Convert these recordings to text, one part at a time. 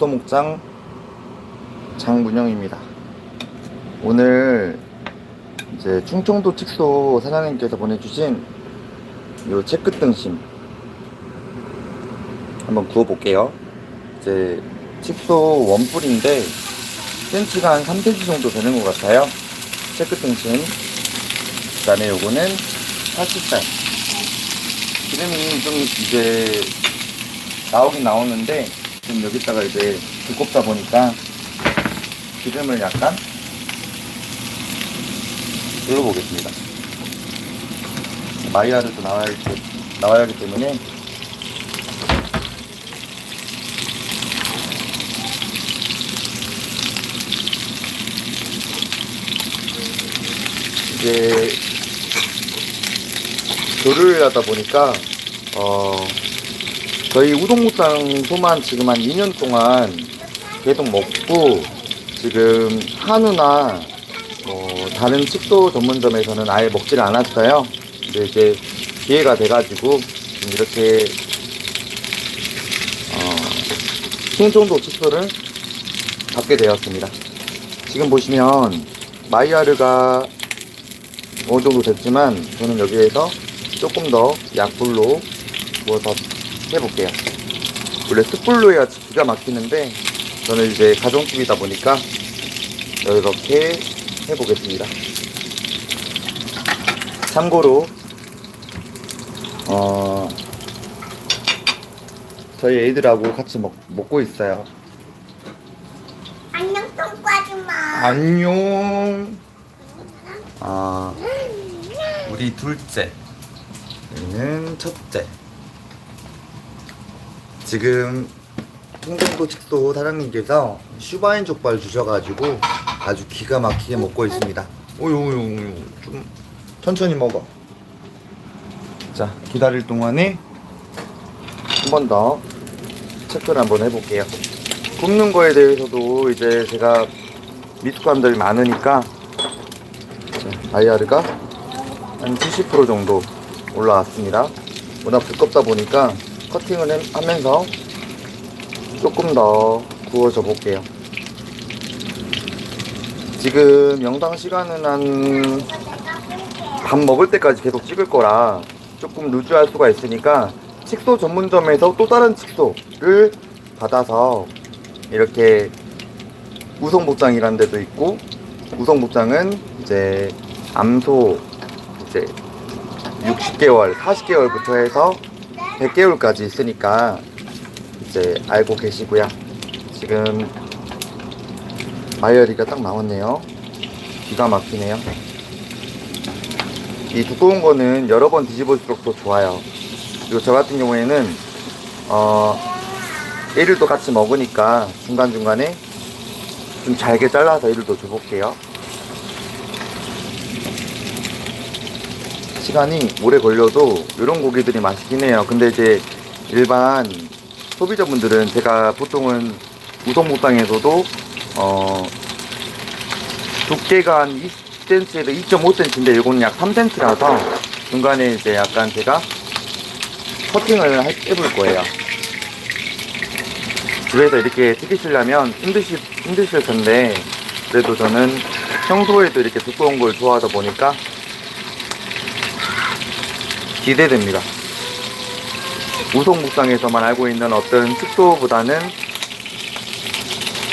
우서목장 장문영입니다. 오늘 이제 충청도 칙소 사장님께서 보내주신 요 체크 등심 한번 구워볼게요. 이제 칙소 원뿔인데 센치가 한 3cm 정도 되는 것 같아요. 체크 등심. 그 다음에 요거는 살치살. 기름이 좀 이제 나오긴 나오는데 지금 여기다가 이제 두껍다 보니까 기름을 약간 둘러보겠습니다. 마이야르도 나와야, 나와야 하기 때문에 이제 교류를 하다 보니까 어 저희 우동무장 소만 지금 한 2년 동안 계속 먹고 지금 한우나 뭐 다른 식도 전문점에서는 아예 먹지를 않았어요. 근데 이제 기회가 돼가지고 이렇게 어, 충청도 칫솔을 받게 되었습니다. 지금 보시면 마이야르가 어느 정도 됐지만 저는 여기에서 조금 더 약불로 구워서 해볼게요. 원래 숯불로 해야 기가 막히는데 저는 이제 가정집이다 보니까 이렇게 해보겠습니다. 참고로 어 저희 애들하고 같이 먹, 먹고 있어요. 안녕 똥꼬 아줌마 안녕. 아 우리 둘째 여기는 첫째 지금 통정도 칙소 사장님께서 슈바인 족발 주셔가지고 아주 기가 막히게 먹고 있습니다. 오요요요. 좀 천천히 먹어. 자 기다릴 동안에 한 번 더 체크를 한번 해볼게요. 굽는 거에 대해서도 이제 제가 미숙함들이 많으니까 IR가 한 70% 정도 올라왔습니다. 워낙 두껍다 보니까 커팅을 해- 하면서 조금 더 구워줘 볼게요. 지금 영상 시간은 한 밥 먹을 때까지 계속 찍을 거라 조금 루즈할 수가 있으니까 칙소 전문점에서 또 다른 칙소를 받아서 이렇게 우성복장이라는 데도 있고 우성복장은 이제 암소 이제 60개월, 40개월부터 해서 100개월까지 있으니까 이제 알고 계시고요. 지금 마이어리가 딱 나왔네요. 기가 막히네요. 이 두꺼운 거는 여러 번 뒤집을수록 더 좋아요. 그리고 저 같은 경우에는 어 얘를 또 같이 먹으니까 중간중간에 좀 잘게 잘라서 얘를 또 줘볼게요. 시간이 오래 걸려도 이런 고기들이 맛있긴 해요. 근데 이제 일반 소비자분들은 제가 보통은 우성목장에서도 어 두께가 한 2cm에서 2.5cm인데 이거는 약 3cm라서 중간에 이제 약간 제가 커팅을 할- 해볼 거예요. 집에서 이렇게 튀기시려면 힘드시, 힘드실 텐데 그래도 저는 평소에도 이렇게 두꺼운 걸 좋아하다 보니까 기대됩니다. 우송목장에서만 알고 있는 어떤 칙도보다는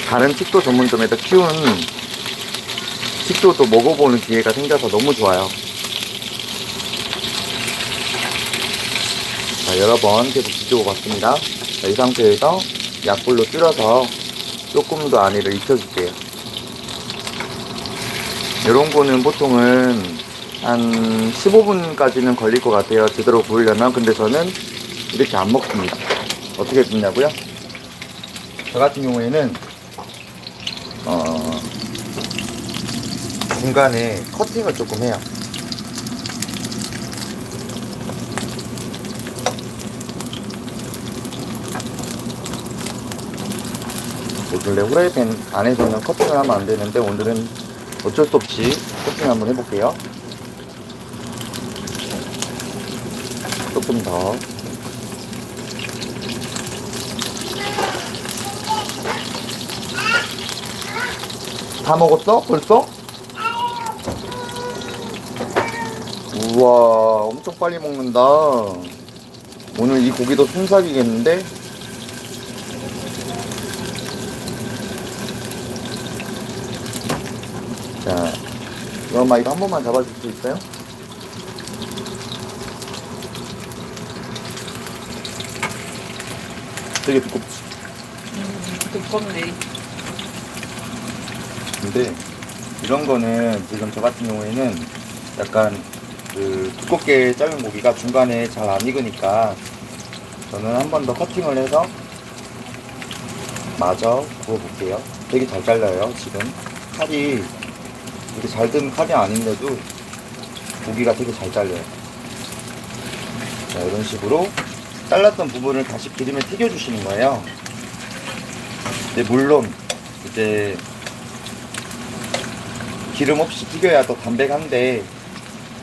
다른 칙도 전문점에서 키운 칙도도 먹어보는 기회가 생겨서 너무 좋아요. 자, 여러 번 계속 뒤집어 봤습니다. 자, 이 상태에서 약불로 줄여서 조금 더 안에를 익혀줄게요. 이런 거는 보통은 한 15분까지는 걸릴 것 같아요. 제대로 구우려면. 근데 저는 이렇게 안 먹습니다. 어떻게 듣냐고요? 저 같은 경우에는, 어, 중간에 커팅을 조금 해요. 원래 후라이팬 안에서는 커팅을 하면 안 되는데 오늘은 어쩔 수 없이 커팅 한번 해볼게요. 조금 더. 다 먹었어? 벌써? 우와, 엄청 빨리 먹는다. 오늘 이 고기도 순삭이겠는데? 자, 엄마 이거 한 번만 잡아줄 수 있어요? 되게 두껍지? 두껍네. 근데 이런 거는 지금 저 같은 경우에는 약간 그 두껍게 자른 고기가 중간에 잘 안 익으니까 저는 한 번 더 커팅을 해서 마저 구워볼게요. 되게 잘 잘라요, 지금. 칼이 이렇게 잘 든 칼이 아닌데도 고기가 되게 잘 잘려요. 자, 이런 식으로 잘랐던 부분을 다시 기름에 튀겨주시는 거예요. 근데 물론 이제 기름 없이 튀겨야 더 담백한데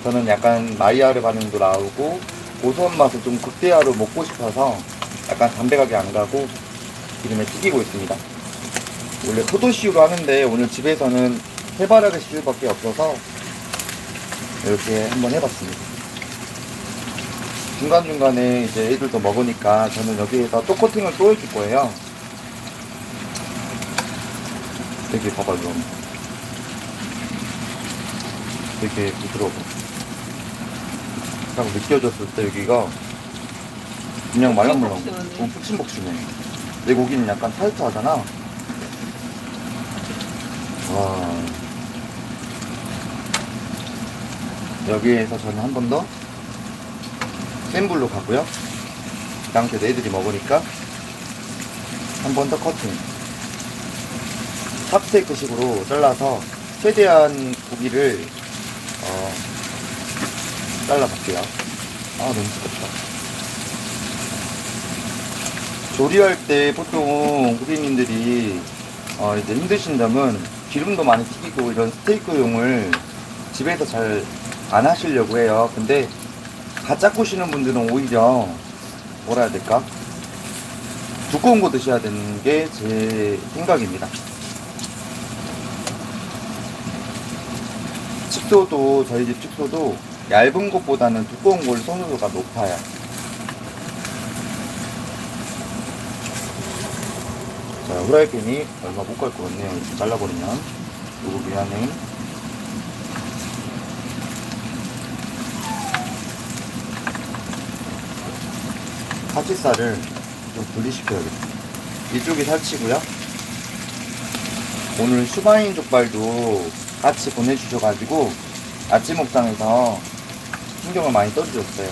저는 약간 마이야르 반응도 나오고 고소한 맛을 좀 극대화로 먹고 싶어서 약간 담백하게 안 가고 기름에 튀기고 있습니다. 원래 포도씨유로 하는데 오늘 집에서는 해바라기 씨유밖에 없어서 이렇게 한번 해봤습니다. 중간중간에 이제 애들도 먹으니까 저는 여기에서 또 코팅을 또 해줄 거예요. 되게 봐봐 좀. 되게 부드러워. 딱 느껴졌을 때 여기가 그냥 말랑말랑 푹신푹신하네. 어, 푹신푹신해. 내 고기는 약간 타이트하잖아. 와. 여기에서 저는 한 번 더 센 불로 가고요. 그 당시에 애들이 먹으니까 한 번 더 커팅. 탑스테이크식으로 잘라서 최대한 고기를 어, 잘라볼게요. 아 너무 뜨겁다. 조리할 때 보통 고객님들이 어, 이제 힘드신 점은 기름도 많이 튀기고 이런 스테이크용을 집에서 잘 안 하시려고 해요. 근데 가짜 꾸시는 분들은 오히려 뭐라 해야 될까? 두꺼운 거 드셔야 되는 게 제 생각입니다. 칩소도 저희 집 칩소도 얇은 것보다는 두꺼운 걸 선호도가 높아요. 자, 후라이팬이 얼마 못 갈 것 같네요. 잘라버리면. 요거 미안해. 파치살을 좀 분리시켜야겠다. 이쪽이 살치고요. 오늘 슈바인 족발도 같이 보내주셔가지고 아침 옥상에서 신경을 많이 써주셨어요.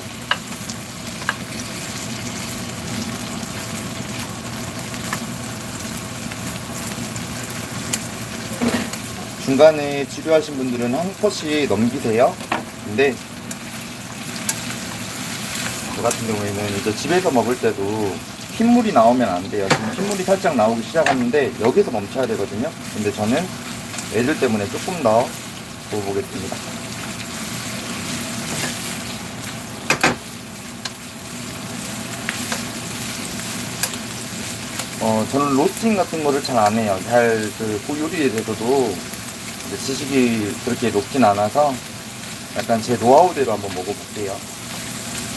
중간에 치료하신 분들은 한 컷씩 넘기세요. 근데 저 같은 경우에는 이제 집에서 먹을 때도 흰물이 나오면 안 돼요. 지금 흰물이 살짝 나오기 시작하는데 여기서 멈춰야 되거든요. 근데 저는 애들 때문에 조금 더 구워보겠습니다. 어, 저는 로스팅 같은 거를 잘 안 해요. 잘, 그, 요리에 대해서도 지식이 그렇게 높진 않아서 약간 제 노하우대로 한번 먹어볼게요.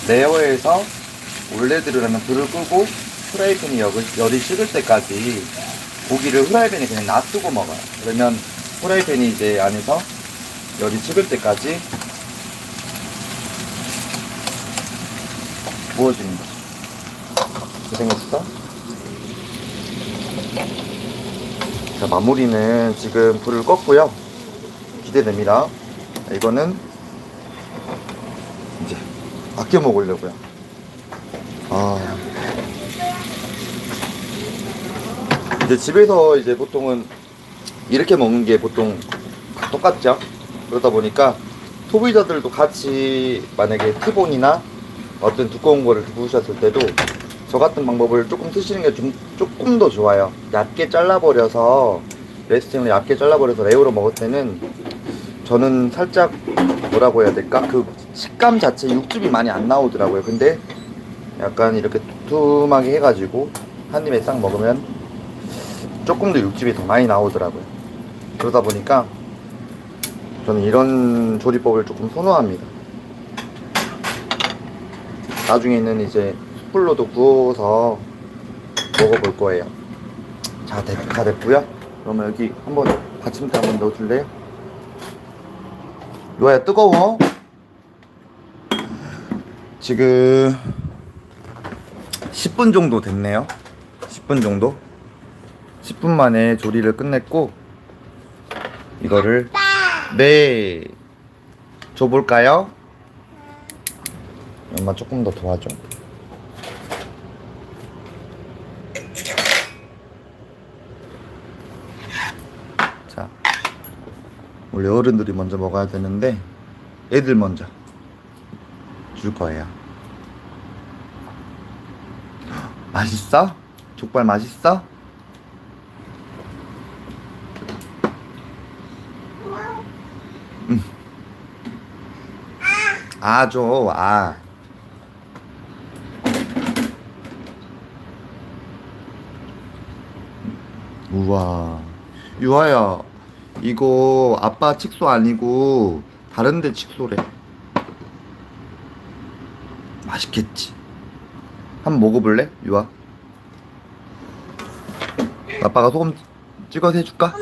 레어에서 원래대로라면 불을 끄고 프라이팬이 열이, 식을 때까지 고기를 후라이팬에 그냥 놔두고 먹어요. 그러면 후라이팬이 이제 안에서 열이 식을 때까지 구워주는 거죠. 고생했어? 자, 마무리는 지금 불을 껐고요. 기대됩니다. 이거는 아껴 먹으려고요. 아. 이제 집에서 이제 보통은 이렇게 먹는 게 보통 똑같죠. 그러다 보니까 소비자들도 같이 만약에 티본이나 어떤 두꺼운 거를 구우셨을 때도 저 같은 방법을 조금 쓰시는 게 좀 조금 더 좋아요. 얇게 잘라버려서 레스팅을 얇게 잘라버려서 레오로 먹을 때는 저는 살짝 뭐라고 해야 될까? 그 식감 자체 육즙이 많이 안 나오더라고요. 근데 약간 이렇게 두툼하게 해가지고 한 입에 싹 먹으면 조금 더 육즙이 더 많이 나오더라고요. 그러다 보니까 저는 이런 조리법을 조금 선호합니다. 나중에는 이제 숯불로도 구워서 먹어볼 거예요. 자, 됐, 다 됐고요. 그러면 여기 한번 받침대 한번 넣어줄래요? 요아야 뜨거워. 지금 10분 정도 됐네요. 10분 정도. 10분 만에 조리를 끝냈고 이거를 네 줘볼까요? 엄마 조금 더 도와줘. 자, 원래 어른들이 먼저 먹어야 되는데 애들 먼저 줄 거예요. 맛있어? 족발 맛있어? 음. 아, 줘, 아. 우와. 유아야, 이거 아빠 칙소 아니고 다른 데 칙소래. 맛있겠지? 한번 먹어볼래? 유아? 아빠가 소금 찍어서 해줄까?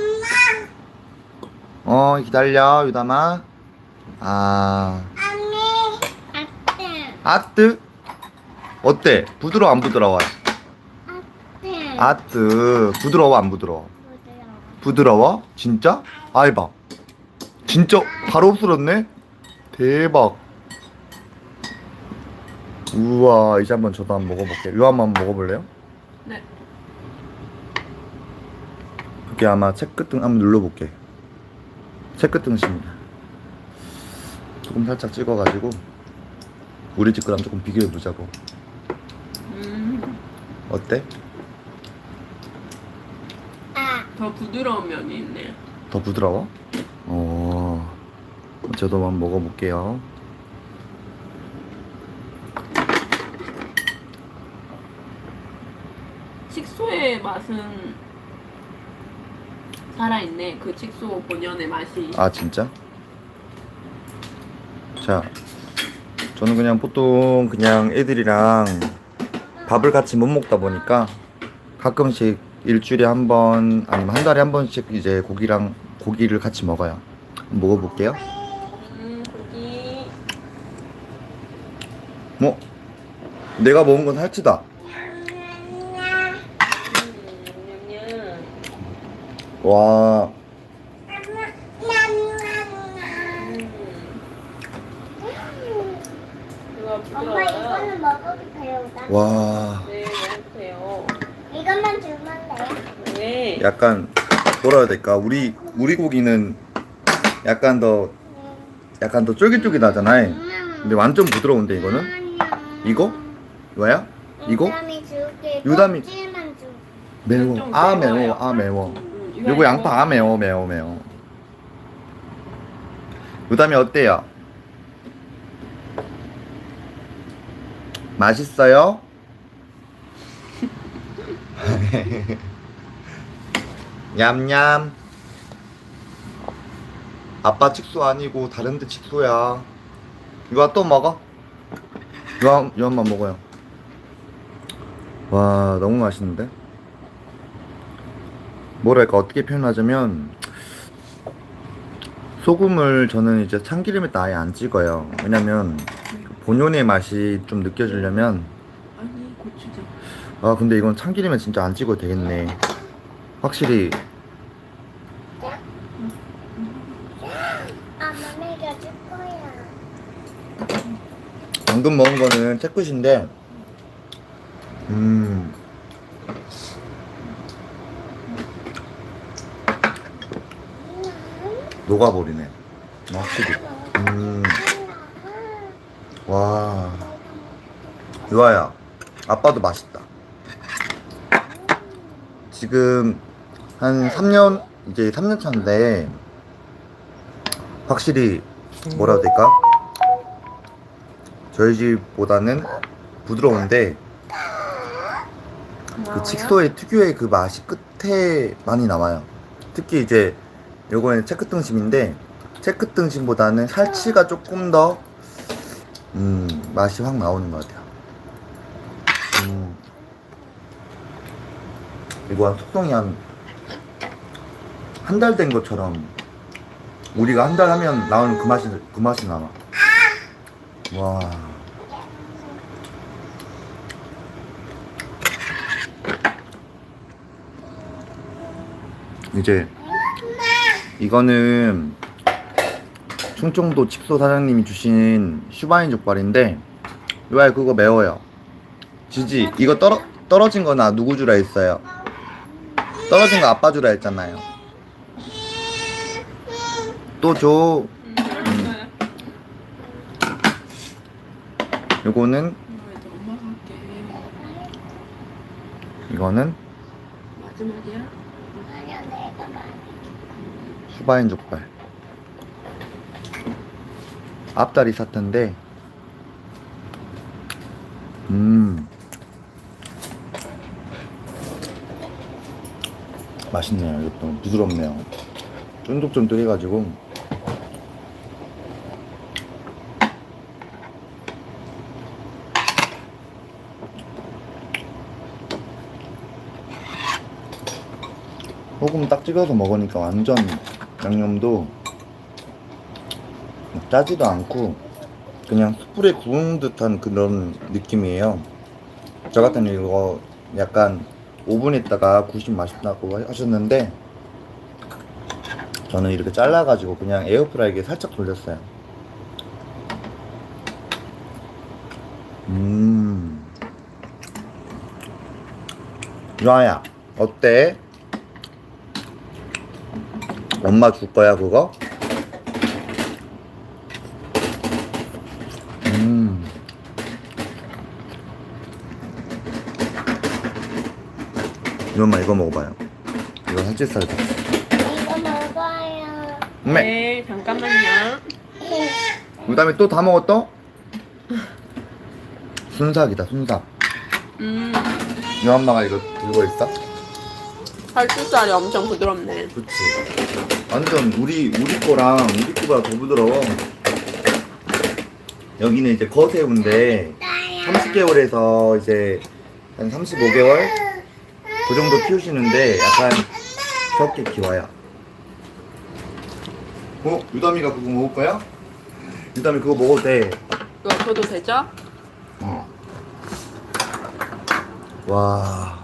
어 기다려 유담아 아 언니, 아뜨 어때? 부드러워 안 부드러워? 아뜨 부드러워 안 부드러워? 부드러워. 부드러워? 진짜? 아이 봐 진짜 바로 흡수렸네? 대박 우와 이제 한번 저도 한번 먹어볼게요 유 한번 먹어볼래요? 네. 그게 아마 채끝등 한번 눌러볼게 채끝등심이다 조금 살짝 찍어가지고 우리 집 거랑 조금 비교해 보자고 음, 어때? 아, 더 부드러운 면이 있네. 더 부드러워? 어 저도 한번 먹어볼게요 칙소의 맛은 살아있네. 그 칙소 본연의 맛이. 아 진짜? 자 저는 그냥 보통 그냥 애들이랑 밥을 같이 못 먹다 보니까 가끔씩 일주일에 한 번 아니면 한 달에 한 번씩 이제 고기랑 고기를 같이 먹어요 먹어볼게요 음, 고기. 뭐 내가 먹은 건 살치다 음, 냠냠. 와 음, 이거 엄마 부드러워요. 이거는 먹어도 돼요? 나? 와 네, 먹으세요. 이것만 주면 돼요? 네. 약간 뭐라 해야 될까 우리 우리 고기는 약간 더 약간 더 쫄깃쫄깃하잖아요 근데 완전 부드러운데 이거는 이거 뭐야 이거 유담이 줄게. 유담이- 껍질만 줄. 매워 좀 아. 매워 아 매워 음, 요거 양파 아 매워 매워 매워. 그 다음에 어때요? 맛있어요? 냠냠. 아빠 칙소 아니고 다른데 칙소야. 이거 또 먹어? 이거 이거만 먹어요. 와 너무 맛있는데 뭐랄까 어떻게 표현하자면 소금을 저는 이제 참기름에 아예 안 찍어요 왜냐면 그 본연의 맛이 좀 느껴지려면 아니, 고추장. 아 근데 이건 참기름에 진짜 안 찍어도 되겠네 확실히 아, 맘에가 줄 거야. 방금 먹은 거는 채끝인데 음 녹아버리네. 확실히. 음 와. 유아야 아빠도 맛있다. 지금 한 3년 이제 3년 차인데 확실히 뭐라 해야 될까? 저희 집보다는 부드러운데 그 칙소의 특유의 그 맛이 끝에 많이 남아요. 특히 이제 요거는 체크 등심인데 체크 등심보다는 살치가 조금 더 음, 맛이 확 나오는 것 같아요. 음. 이거 한 숙성이 한 한 달 된 것처럼 우리가 한 달 하면 나오는 그 맛이 그 맛이 나와. 와. 이제 이거는 충청도 칩소 사장님이 주신 슈바인 족발인데 요아이 그거 매워요. 지지 이거 떨어 떨어진 거나 누구 주라 했어요? 떨어진 거 아빠 주라 했잖아요. 또 줘. 음. 요거는. 이거는 마지막이야? 슈바인 족발. 앞다리 사태인데, 음, 맛있네요. 이것도 부드럽네요. 쫀득쫀득해가지고. 소금 딱 찍어서 먹으니까 완전 양념도 짜지도 않고 그냥 숯불에 구운 듯한 그런 느낌이에요. 저 같은 경우 이거 약간 오븐에 있다가 구우시면 맛있다고 하셨는데 저는 이렇게 잘라가지고 그냥 에어프라이기에 살짝 돌렸어요. 음. 유아야, 어때? 엄마 줄 거야, 그거? 음. 이 엄마 이거 먹어봐요. 이거 살치살 다. 이거 먹어요. 네. 네, 잠깐만요. 그 다음에 또 다 먹었어? 순삭이다, 순삭. 음, 이 엄마가 이거 들고 있어? 살치살이 엄청 부드럽네. 그치. 완전 우리, 우리 거랑 우리 거보다 더 부드러워. 여기는 이제 거새우인데, 30개월에서 이제 한 35개월? 그 정도 키우시는데 약간 적게 키워요. 어? 유담이가 그거 먹을 거야? 유담이 그거 먹어도 돼. 이거 줘도 되죠? 어. 와.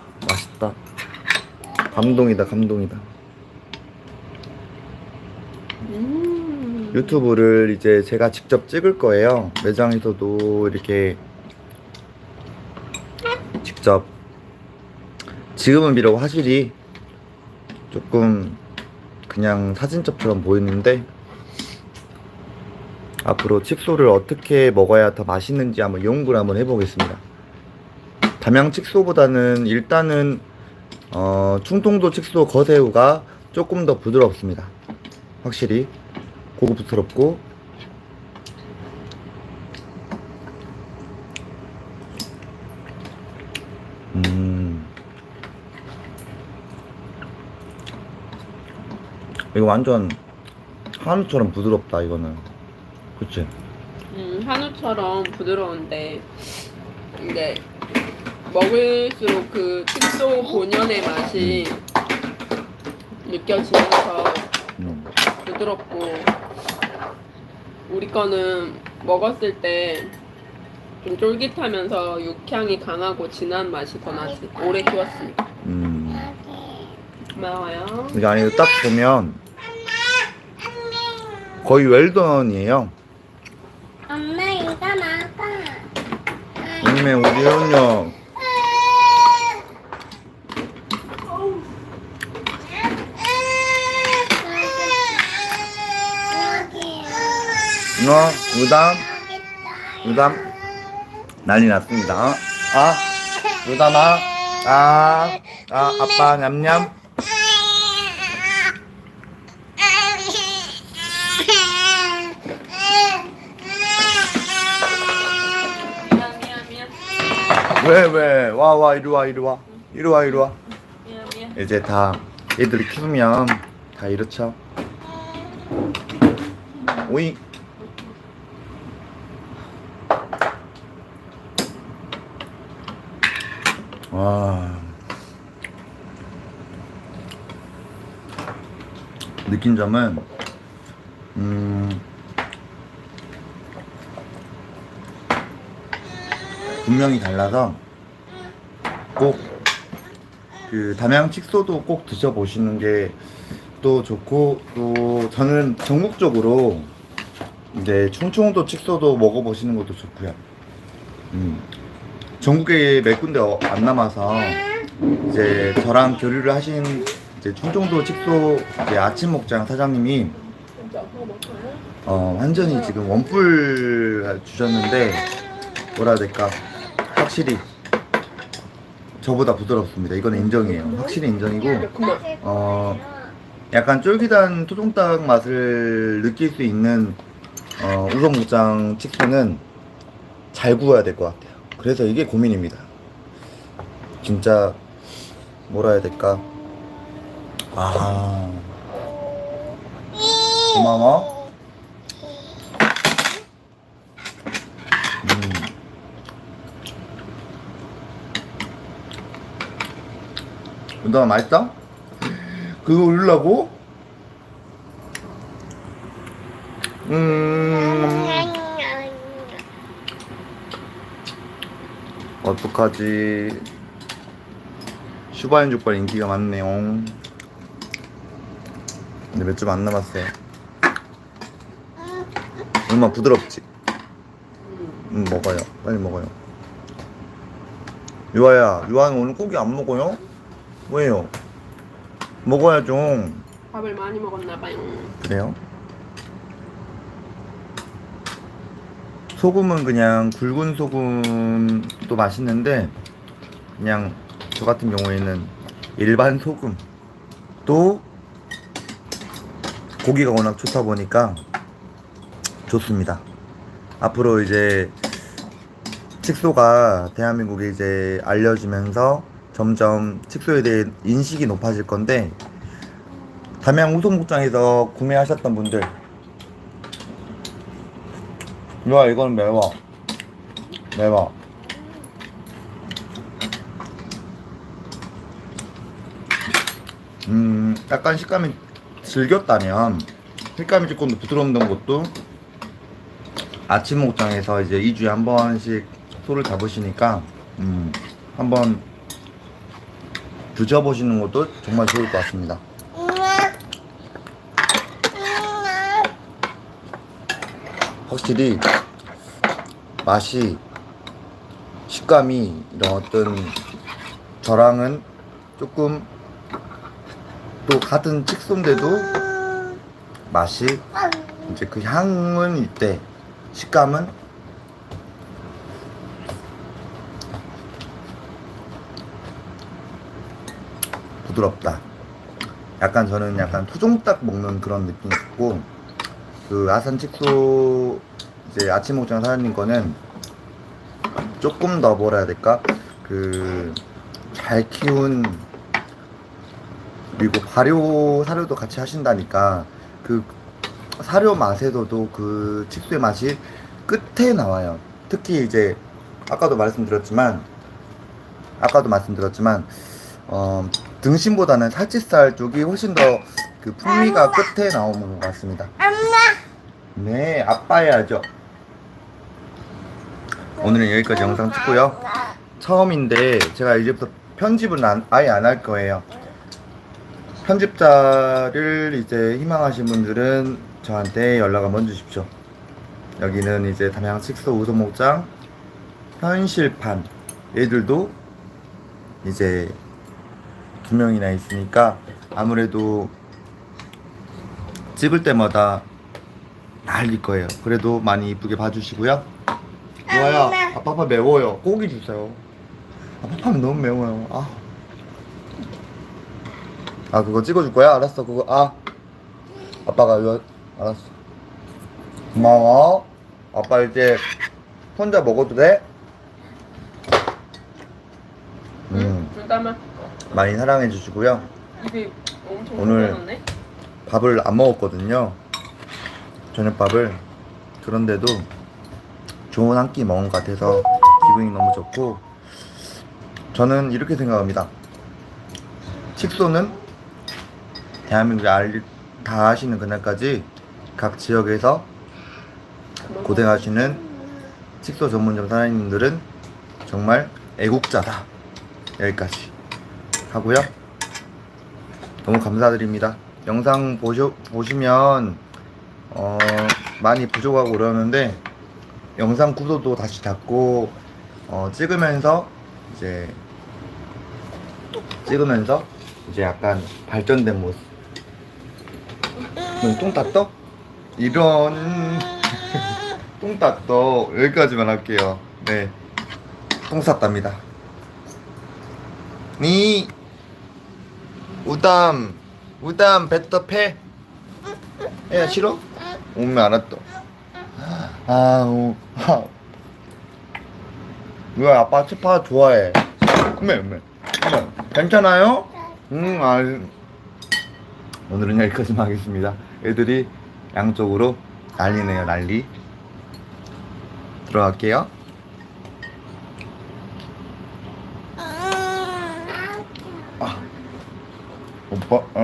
감동이다, 감동이다. 음. 유튜브를 이제 제가 직접 찍을 거예요. 매장에서도 이렇게 직접 지금은 비록 화질이 조금 그냥 사진첩처럼 보이는데 앞으로 칡소를 어떻게 먹어야 더 맛있는지 한번 연구를 한번 해보겠습니다. 담양 칡소보다는 일단은 어, 충통도 칡소 거새우가 조금 더 부드럽습니다. 확실히 고급스럽고 음 이거 완전 한우처럼 부드럽다 이거는 그치? 음, 한우처럼 부드러운데 이게 먹을수록 그 칩소 본연의 맛이 느껴지면서 음. 부드럽고 우리 거는 먹었을 때 좀 쫄깃하면서 육향이 강하고 진한 맛이 더 나지. 오래 키웠으니까. 음. 고마워요. 이게 안에 딱 보면 거의 웰던이에요 엄마 이거 먹어. 아니면 우리 현 영 어, 유담, 유담, 난리 났습니다. 아, 유담아, 아, 아, 아빠 냠냠. 왜, 왜, 와, 와, 이리 와, 이리 와, 이리 와, 이리 와. 이제 다 애들 키우면 다 이렇죠. 오잉. 와. 느낀 점은, 음, 분명히 달라서 꼭 그 담양 칡소도 꼭 드셔보시는 게 또 좋고 또 저는 전국적으로 이제 충청도 칡소도 먹어보시는 것도 좋고요. 음, 전국에 몇 군데 어- 안 남아서 이제 저랑 교류를 하신 이제 충청도 칡소 이제 아침 목장 사장님이? 어, 완전히 지금 원뿔 주셨는데 뭐라 해야 될까 확실히 저보다 부드럽습니다. 이건 인정이에요. 확실히 인정이고. 어, 약간 쫄깃한 토종닭 맛을 느낄 수 있는 어, 우성무장 칡소는 잘 구워야 될 것 같아요. 그래서 이게 고민입니다. 진짜 뭐라 해야 될까? 아 고마워. 음. 너 맛있어? 그거 올라고? 음. 어떡하지? 슈바인 족발 인기가 많네요. 근데 몇 점 안 남았어요. 얼마 부드럽지? 응, 먹어요. 빨리 먹어요. 유아야, 유아는 오늘 고기 안 먹어요? 왜요? 먹어야죠. 밥을 많이 먹었나 봐요. 그래요? 소금은 그냥 굵은 소금도 맛있는데 그냥 저 같은 경우에는 일반 소금 또 고기가 워낙 좋다 보니까 좋습니다. 앞으로 이제 칡소가 대한민국에 이제 알려지면서 점점 칡소에 대해 인식이 높아질 건데 담양 우송국장에서 구매하셨던 분들 야 이건 매워. 매워. 음 약간 식감이 질겼다면 식감이 조금 더 부드러웠던 것도 아침 목장에서 이제 2주에 한 번씩 소를 잡으시니까 음 한번 드셔보시는 것도 정말 좋을 것 같습니다. 확실히 맛이 식감이 이런 어떤 저랑은 조금 또 같은 칡소인데도 맛이 이제 그 향은 있대 식감은 부드럽다. 약간 저는 약간 토종닭 먹는 그런 느낌이 있고 그 아산 칡소 이제 아침 목장 사장님 거는 조금 더 뭐라 해야 될까 그 잘 키운 그리고 발효 사료도 같이 하신다니까 그 사료 맛에서도 그 칡수의 맛이 끝에 나와요 특히 이제 아까도 말씀드렸지만 아까도 말씀드렸지만 어, 등심보다는 살치살 쪽이 훨씬 더 그 풍미가 끝에 나오는 것 같습니다. 네, 아빠야죠. 오늘은 여기까지 영상 찍고요. 처음인데 제가 이제부터 편집은 안- 아예 안 할 거예요. 편집자를 이제 희망하신 분들은 저한테 연락 한번 주십시오. 여기는 이제 담양 칙소 우소목장 현실판 얘들도 이제 두 명이나 있으니까 아무래도 찍을 때마다 난릴 거예요. 그래도 많이 이쁘게 봐주시고요. 좋아요. 아빠 파 매워요. 고기 주세요. 아빠 파면 너무 매워요. 아. 아 그거 찍어줄 거야? 알았어. 그거 아. 아빠가 이거 알았어. 고마워. 아빠 이제 혼자 먹어도 돼? 음 많이 사랑해 주시고요. 입이 엄청 오늘. 밥을 안 먹었거든요. 저녁밥을 그런데도 좋은 한 끼 먹은 것 같아서 기분이 너무 좋고 저는 이렇게 생각합니다. 칙소는 대한민국에 알, 다 하시는 그날까지 각 지역에서 고생하시는 칙소 전문점 사장님들은 정말 애국자다. 여기까지 하고요. 너무 감사드립니다. 영상 보시, 보시면 어, 많이 부족하고 그러는데 영상 구도도 다시 잡고 어, 찍으면서 이제 찍으면서 이제 약간 발전된 모습. 똥 땄어? 이런 똥 땄어 여기까지만 할게요. 네, 똥 쌌답니다. 니 우담 우담 뱉어 패. 야 싫어? 오면 알았어. 아우 아. 왜 아빠 스파 좋아해? 음메 음메 음메 괜찮아요? 응 아. 오늘은 여기까지만 하겠습니다. 애들이 양쪽으로 난리네요 난리. 들어갈게요. 아. 오빠 아,